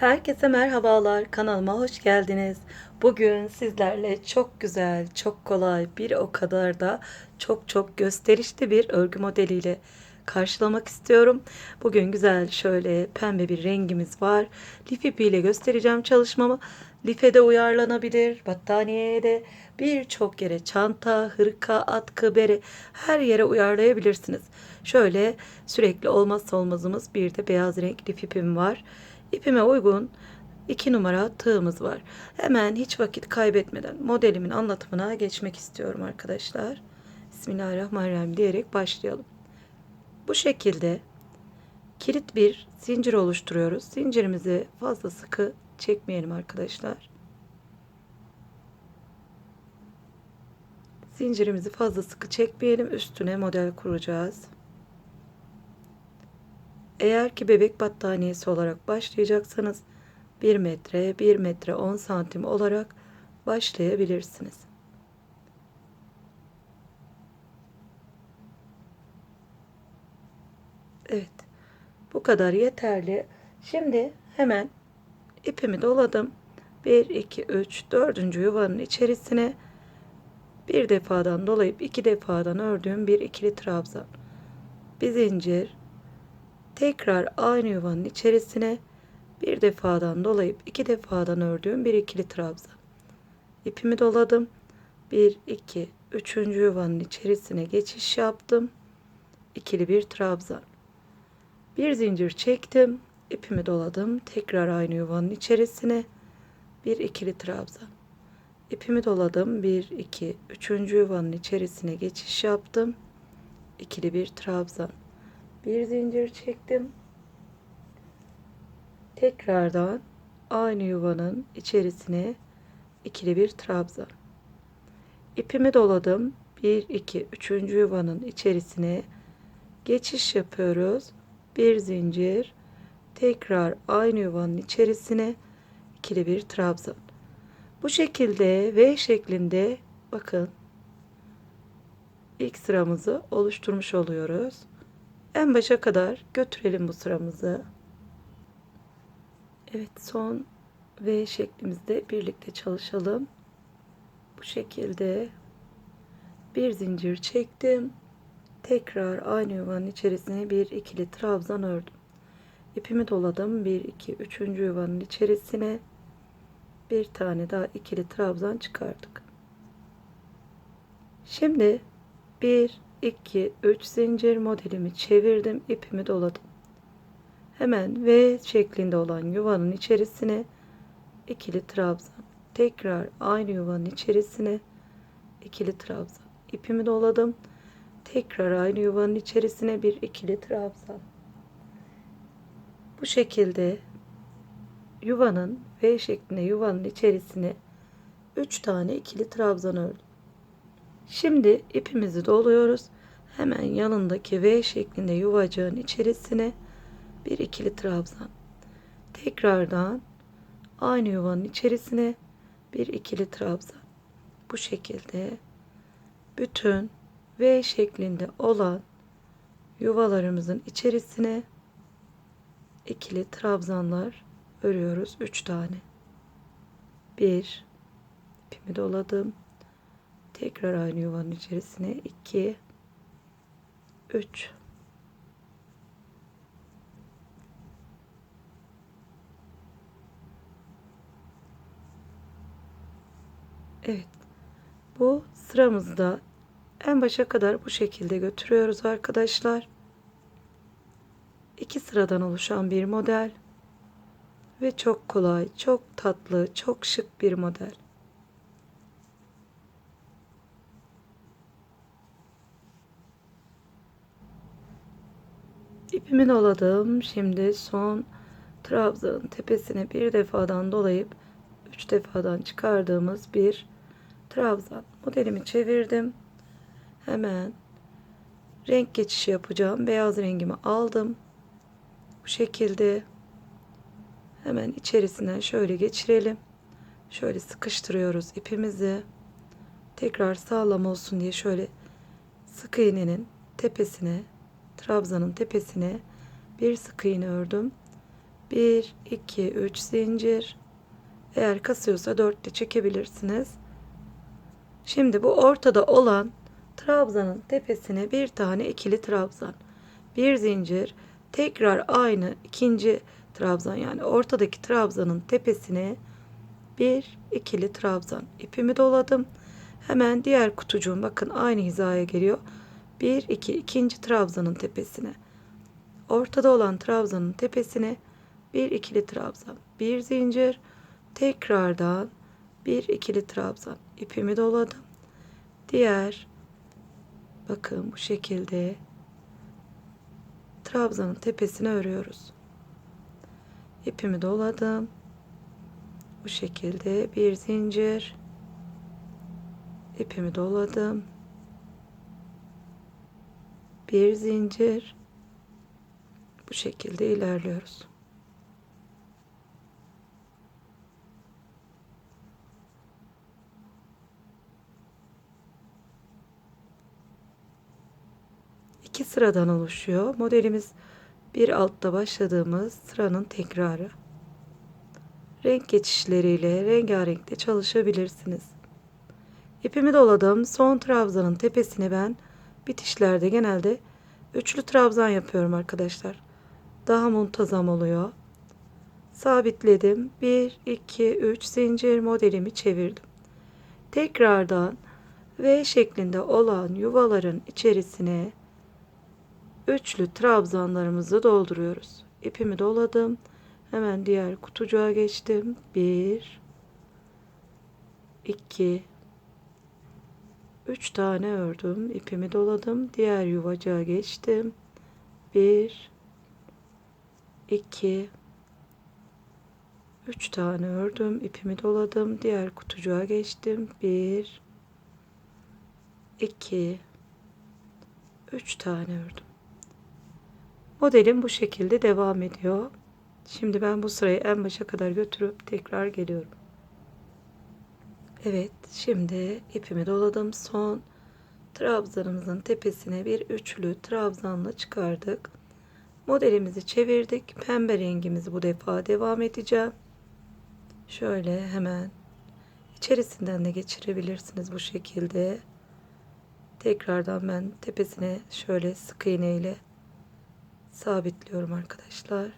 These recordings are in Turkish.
Herkese merhabalar. Kanalıma hoş geldiniz. Bugün sizlerle çok güzel, çok kolay, bir o kadar da çok çok gösterişli bir örgü modeliyle karşılamak istiyorum. Bugün güzel şöyle pembe bir rengimiz var. Lif ipiyle göstereceğim çalışmamı. Life de uyarlanabilir, battaniyeye de birçok yere çanta, hırka, atkı, bere her yere uyarlayabilirsiniz. Şöyle sürekli olmazsa olmazımız bir de beyaz renk lif ipim var. İpime uygun 2 numara tığımız var. Hemen hiç vakit kaybetmeden modelimin anlatımına geçmek istiyorum arkadaşlar. Bismillahirrahmanirrahim diyerek başlayalım. Bu şekilde kilit bir zincir oluşturuyoruz. Zincirimizi fazla sıkı çekmeyelim arkadaşlar. Zincirimizi fazla sıkı çekmeyelim. Üstüne model kuracağız. Eğer ki bebek battaniyesi olarak başlayacaksanız 1 metre, 1 metre 10 santim olarak başlayabilirsiniz. Evet. Bu kadar yeterli. Şimdi hemen ipimi doladım. 1, 2, 3, 4. yuvanın içerisine bir defadan dolayıp iki defadan ördüğüm bir ikili trabzan. Bir zincir, tekrar aynı yuvanın içerisine bir defadan dolayıp iki defadan ördüğüm bir ikili trabzan. İpimi doladım. 1 2 3. yuvanın içerisine geçiş yaptım. İkili bir trabzan. Bir zincir çektim. ipimi doladım. Tekrar aynı yuvanın içerisine bir ikili trabzan. İpimi doladım. 1 2 3. yuvanın içerisine geçiş yaptım. İkili bir trabzan bir zincir çektim. Tekrardan aynı yuvanın içerisine ikili bir trabzan. İpimi doladım. 1 2 3. yuvanın içerisine geçiş yapıyoruz. Bir zincir tekrar aynı yuvanın içerisine ikili bir trabzan. Bu şekilde V şeklinde bakın ilk sıramızı oluşturmuş oluyoruz en başa kadar götürelim bu sıramızı. Evet son V şeklimizde birlikte çalışalım. Bu şekilde bir zincir çektim. Tekrar aynı yuvanın içerisine bir ikili trabzan ördüm. İpimi doladım. 1 2 3. yuvanın içerisine bir tane daha ikili trabzan çıkardık. Şimdi 1 2 3 zincir modelimi çevirdim ipimi doladım. Hemen V şeklinde olan yuvanın içerisine ikili trabzan tekrar aynı yuvanın içerisine ikili trabzan ipimi doladım. Tekrar aynı yuvanın içerisine bir ikili trabzan. Bu şekilde yuvanın V şeklinde yuvanın içerisine 3 tane ikili trabzan ördüm Şimdi ipimizi doluyoruz. Hemen yanındaki V şeklinde yuvacığın içerisine bir ikili trabzan. Tekrardan aynı yuvanın içerisine bir ikili trabzan. Bu şekilde bütün V şeklinde olan yuvalarımızın içerisine ikili trabzanlar örüyoruz. 3 tane. 1 ipimi doladım. Tekrar aynı yuvanın içerisine 2 3 Evet. Bu sıramızda en başa kadar bu şekilde götürüyoruz arkadaşlar. İki sıradan oluşan bir model ve çok kolay, çok tatlı, çok şık bir model. İpimi doladım. Şimdi son trabzanın tepesine bir defadan dolayıp üç defadan çıkardığımız bir trabzan. Modelimi çevirdim. Hemen renk geçişi yapacağım. Beyaz rengimi aldım. Bu şekilde hemen içerisinden şöyle geçirelim. Şöyle sıkıştırıyoruz ipimizi. Tekrar sağlam olsun diye şöyle sık iğnenin tepesine trabzanın tepesine bir sık iğne ördüm. 1 2 3 zincir. Eğer kasıyorsa 4 de çekebilirsiniz. Şimdi bu ortada olan trabzanın tepesine bir tane ikili trabzan. Bir zincir. Tekrar aynı ikinci trabzan yani ortadaki trabzanın tepesine bir ikili trabzan. İpimi doladım. Hemen diğer kutucuğum bakın aynı hizaya geliyor. 1 2 ikinci trabzanın tepesine. Ortada olan trabzanın tepesine bir ikili trabzan. Bir zincir. Tekrardan bir ikili trabzan. İpimi doladım. Diğer bakın bu şekilde trabzanın tepesine örüyoruz. İpimi doladım. Bu şekilde bir zincir ipimi doladım. Bir zincir bu şekilde ilerliyoruz. İki sıradan oluşuyor. Modelimiz bir altta başladığımız sıranın tekrarı. Renk geçişleriyle rengarenkte çalışabilirsiniz. İpimi doladım. Son trabzanın tepesine ben bitişlerde genelde üçlü trabzan yapıyorum arkadaşlar. Daha muntazam oluyor. Sabitledim. 1, 2, 3 zincir modelimi çevirdim. Tekrardan V şeklinde olan yuvaların içerisine üçlü trabzanlarımızı dolduruyoruz. İpimi doladım. Hemen diğer kutucuğa geçtim. 1 2 3 tane ördüm. İpimi doladım. Diğer yuvacığa geçtim. 1 2 3 tane ördüm. İpimi doladım. Diğer kutucuğa geçtim. 1 2 3 tane ördüm. Modelim bu şekilde devam ediyor. Şimdi ben bu sırayı en başa kadar götürüp tekrar geliyorum. Evet, şimdi ipimi doladım. Son trabzanımızın tepesine bir üçlü trabzanla çıkardık. Modelimizi çevirdik. Pembe rengimizi bu defa devam edeceğim. Şöyle hemen içerisinden de geçirebilirsiniz bu şekilde. Tekrardan ben tepesine şöyle sık iğne ile sabitliyorum arkadaşlar.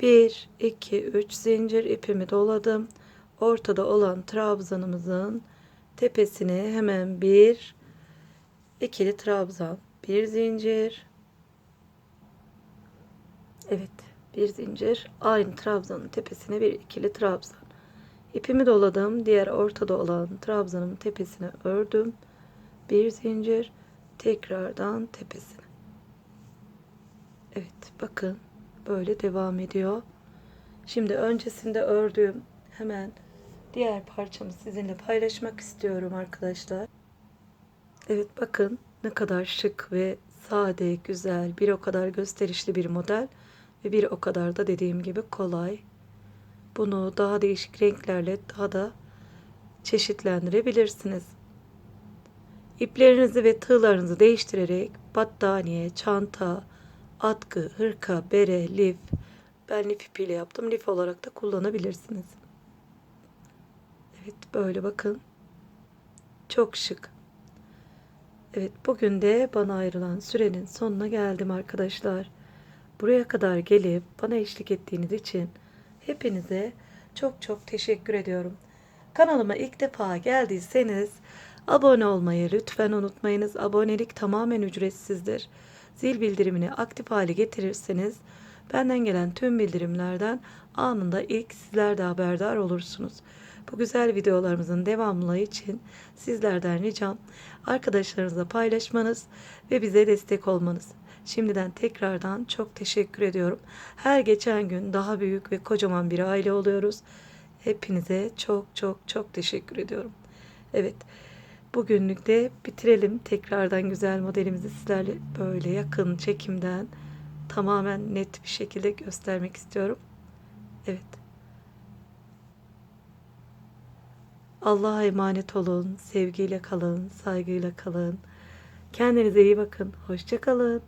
1 2 3 zincir ipimi doladım. Ortada olan trabzanımızın tepesine hemen bir ikili trabzan, bir zincir. Evet, bir zincir. Aynı trabzanın tepesine bir ikili trabzan. İpimi doladım. Diğer ortada olan trabzanın tepesine ördüm. Bir zincir. Tekrardan tepesine. Evet, bakın böyle devam ediyor. Şimdi öncesinde ördüğüm hemen diğer parçamı sizinle paylaşmak istiyorum arkadaşlar. Evet bakın ne kadar şık ve sade, güzel, bir o kadar gösterişli bir model ve bir o kadar da dediğim gibi kolay. Bunu daha değişik renklerle daha da çeşitlendirebilirsiniz. İplerinizi ve tığlarınızı değiştirerek battaniye, çanta, atkı, hırka, bere, lif. Ben lif ipiyle yaptım. Lif olarak da kullanabilirsiniz. Evet böyle bakın. Çok şık. Evet bugün de bana ayrılan sürenin sonuna geldim arkadaşlar. Buraya kadar gelip bana eşlik ettiğiniz için hepinize çok çok teşekkür ediyorum. Kanalıma ilk defa geldiyseniz abone olmayı lütfen unutmayınız. Abonelik tamamen ücretsizdir. Zil bildirimini aktif hale getirirseniz benden gelen tüm bildirimlerden anında ilk sizler de haberdar olursunuz. Bu güzel videolarımızın devamlılığı için sizlerden ricam arkadaşlarınızla paylaşmanız ve bize destek olmanız. Şimdiden tekrardan çok teşekkür ediyorum. Her geçen gün daha büyük ve kocaman bir aile oluyoruz. Hepinize çok çok çok teşekkür ediyorum. Evet. Bugünlük de bitirelim. Tekrardan güzel modelimizi sizlerle böyle yakın çekimden tamamen net bir şekilde göstermek istiyorum. Evet. Allah'a emanet olun. Sevgiyle kalın, saygıyla kalın. Kendinize iyi bakın. Hoşça kalın.